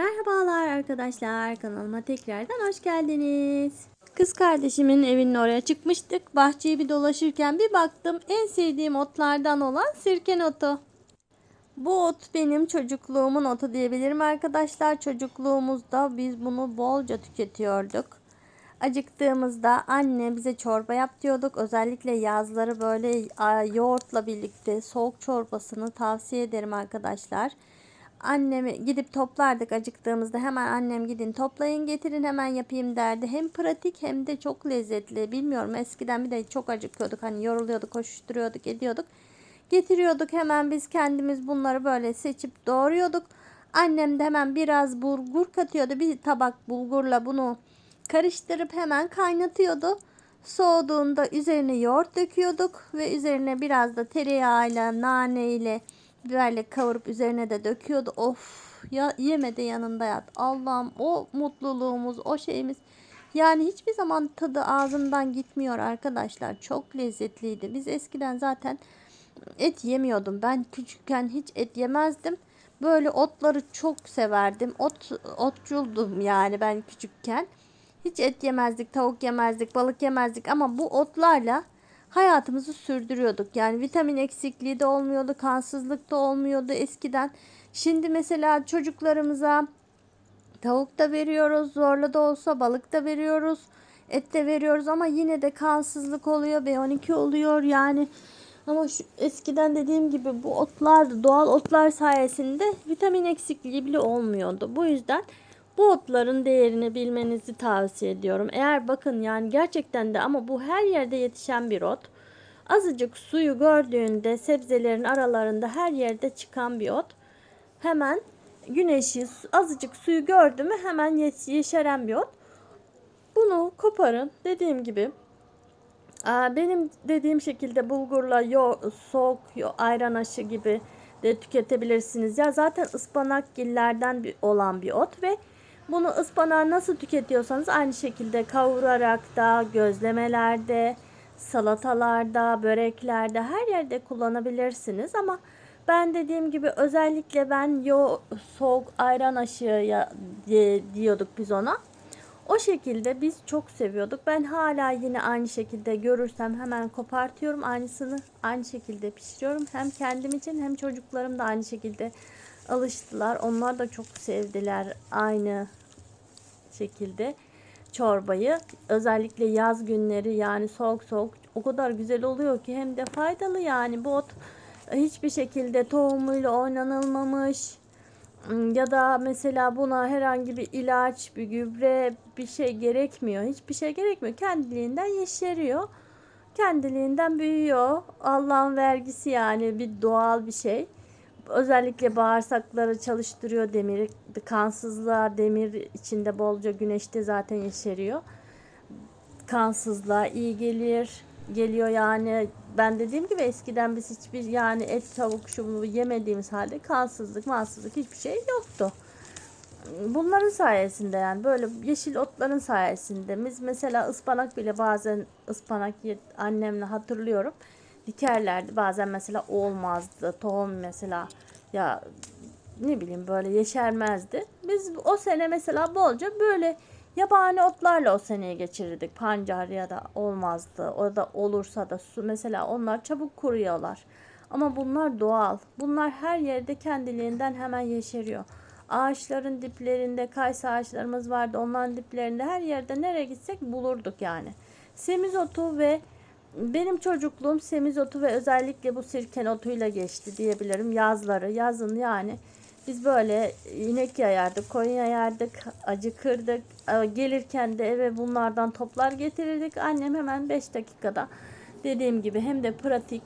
Merhabalar arkadaşlar kanalıma tekrardan hoş geldiniz. Kız kardeşimin evinin oraya çıkmıştık. Bahçeyi bir dolaşırken bir baktım en sevdiğim otlardan olan sirken otu. Bu ot benim çocukluğumun otu diyebilirim arkadaşlar. Çocukluğumuzda biz bunu bolca tüketiyorduk. Acıktığımızda anne bize çorba yap diyorduk. Özellikle yazları böyle yoğurtla birlikte soğuk çorbasını tavsiye ederim arkadaşlar. Annemi gidip toplardık acıktığımızda hemen annem gidin toplayın getirin hemen yapayım derdi. Hem pratik hem de çok lezzetli. Bilmiyorum eskiden bir de çok acıkıyorduk hani yoruluyorduk koşuşturuyorduk ediyorduk. Getiriyorduk hemen biz kendimiz bunları böyle seçip doğruyorduk. Annem de hemen biraz bulgur katıyordu. Bir tabak bulgurla bunu karıştırıp hemen kaynatıyordu. Soğuduğunda üzerine yoğurt döküyorduk ve üzerine biraz da tereyağıyla, nane ile biberle kavurup üzerine de döküyordu. Of ya yeme de yanında yat. Allah'ım o mutluluğumuz, o şeyimiz yani hiçbir zaman tadı ağzımdan gitmiyor arkadaşlar. Çok lezzetliydi. Biz eskiden zaten et yemiyordum. Ben küçükken hiç et yemezdim. Böyle otları çok severdim. Ot otçuldum yani ben küçükken. Hiç et yemezdik, tavuk yemezdik, balık yemezdik ama bu otlarla hayatımızı sürdürüyorduk. Yani vitamin eksikliği de olmuyordu, kansızlık da olmuyordu eskiden. Şimdi mesela çocuklarımıza tavuk da veriyoruz, zorla da olsa balık da veriyoruz, et de veriyoruz ama yine de kansızlık oluyor, B12 oluyor yani. Ama şu eskiden dediğim gibi bu otlar, doğal otlar sayesinde vitamin eksikliği bile olmuyordu. Bu yüzden bu otların değerini bilmenizi tavsiye ediyorum. Eğer bakın yani gerçekten de ama bu her yerde yetişen bir ot. Azıcık suyu gördüğünde sebzelerin aralarında her yerde çıkan bir ot. Hemen güneşi azıcık suyu gördü mü hemen yeşeren bir ot. Bunu koparın dediğim gibi. Benim dediğim şekilde bulgurla yo, soğuk yo, ayran aşı gibi de tüketebilirsiniz. Ya zaten ıspanak gillerden bir, olan bir ot ve bunu ıspanağı nasıl tüketiyorsanız aynı şekilde kavurarak da gözlemelerde, salatalarda, böreklerde her yerde kullanabilirsiniz ama ben dediğim gibi özellikle ben yo soğuk ayran aşığı diyorduk biz ona. O şekilde biz çok seviyorduk. Ben hala yine aynı şekilde görürsem hemen kopartıyorum. Aynısını aynı şekilde pişiriyorum. Hem kendim için hem çocuklarım da aynı şekilde alıştılar. Onlar da çok sevdiler aynı şekilde çorbayı. Özellikle yaz günleri yani soğuk soğuk o kadar güzel oluyor ki hem de faydalı yani bu ot hiçbir şekilde tohumuyla oynanılmamış ya da mesela buna herhangi bir ilaç, bir gübre, bir şey gerekmiyor. Hiçbir şey gerekmiyor. Kendiliğinden yeşeriyor. Kendiliğinden büyüyor. Allah'ın vergisi yani bir doğal bir şey. Özellikle bağırsakları çalıştırıyor demir. Kansızlığa demir içinde bolca güneşte zaten yeşeriyor. Kansızlığa iyi gelir. Geliyor yani ben dediğim gibi eskiden biz hiçbir yani et tavuk şu yemediğimiz halde kansızlık mansızlık hiçbir şey yoktu. Bunların sayesinde yani böyle yeşil otların sayesinde biz mesela ıspanak bile bazen ıspanak annemle hatırlıyorum dikerlerdi. Bazen mesela olmazdı. Tohum mesela ya ne bileyim böyle yeşermezdi. Biz o sene mesela bolca böyle yabani otlarla o seneyi geçirirdik. Pancar ya da olmazdı. O da olursa da su mesela onlar çabuk kuruyorlar. Ama bunlar doğal. Bunlar her yerde kendiliğinden hemen yeşeriyor. Ağaçların diplerinde kayısı ağaçlarımız vardı. Onların diplerinde her yerde nereye gitsek bulurduk yani. Semizotu ve benim çocukluğum semizotu ve özellikle bu sirken otuyla geçti diyebilirim. Yazları, yazın yani biz böyle inek yayardık, koyun yayardık, acıkırdık. Gelirken de eve bunlardan toplar getirirdik. Annem hemen 5 dakikada dediğim gibi hem de pratik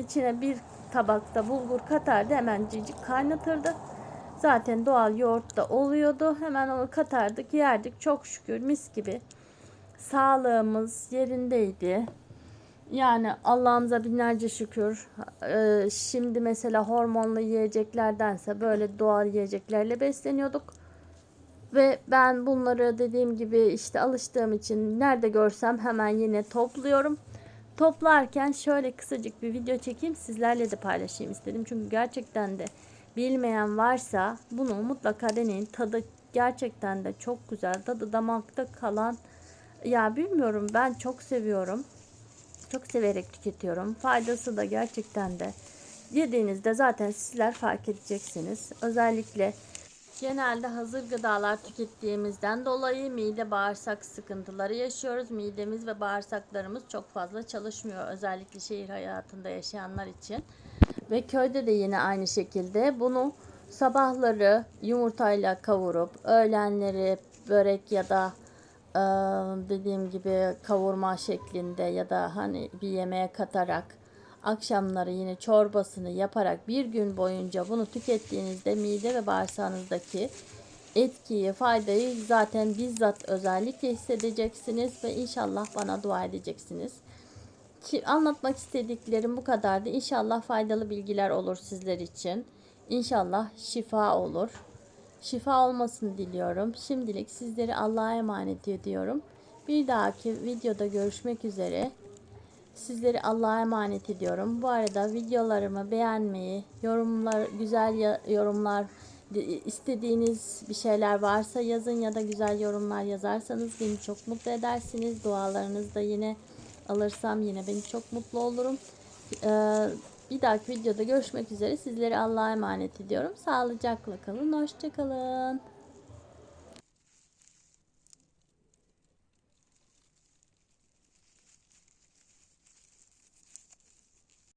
içine bir tabakta bulgur katardı hemen cicik kaynatırdı. Zaten doğal yoğurt da oluyordu. Hemen onu katardık, yerdik. Çok şükür mis gibi. Sağlığımız yerindeydi. Yani Allah'ımıza binlerce şükür. Ee, şimdi mesela hormonlu yiyeceklerdense böyle doğal yiyeceklerle besleniyorduk. Ve ben bunları dediğim gibi işte alıştığım için nerede görsem hemen yine topluyorum. Toplarken şöyle kısacık bir video çekeyim sizlerle de paylaşayım istedim. Çünkü gerçekten de bilmeyen varsa bunu mutlaka deneyin. Tadı gerçekten de çok güzel. Tadı damakta kalan ya bilmiyorum ben çok seviyorum. Çok severek tüketiyorum. Faydası da gerçekten de yediğinizde zaten sizler fark edeceksiniz. Özellikle genelde hazır gıdalar tükettiğimizden dolayı mide bağırsak sıkıntıları yaşıyoruz. Midemiz ve bağırsaklarımız çok fazla çalışmıyor. Özellikle şehir hayatında yaşayanlar için. Ve köyde de yine aynı şekilde bunu sabahları yumurtayla kavurup öğlenleri börek ya da dediğim gibi kavurma şeklinde ya da hani bir yemeğe katarak akşamları yine çorbasını yaparak bir gün boyunca bunu tükettiğinizde mide ve bağırsağınızdaki etkiyi, faydayı zaten bizzat özellikle hissedeceksiniz ve inşallah bana dua edeceksiniz. Ki anlatmak istediklerim bu kadardı. İnşallah faydalı bilgiler olur sizler için. İnşallah şifa olur. Şifa olmasını diliyorum. Şimdilik sizleri Allah'a emanet ediyorum. Bir dahaki videoda görüşmek üzere. Sizleri Allah'a emanet ediyorum. Bu arada videolarımı beğenmeyi, yorumlar, güzel yorumlar, istediğiniz bir şeyler varsa yazın ya da güzel yorumlar yazarsanız beni çok mutlu edersiniz. Dualarınızı da yine alırsam yine beni çok mutlu olurum. Ee, bir dahaki videoda görüşmek üzere. Sizleri Allah'a emanet ediyorum. Sağlıcakla kalın. Hoşçakalın.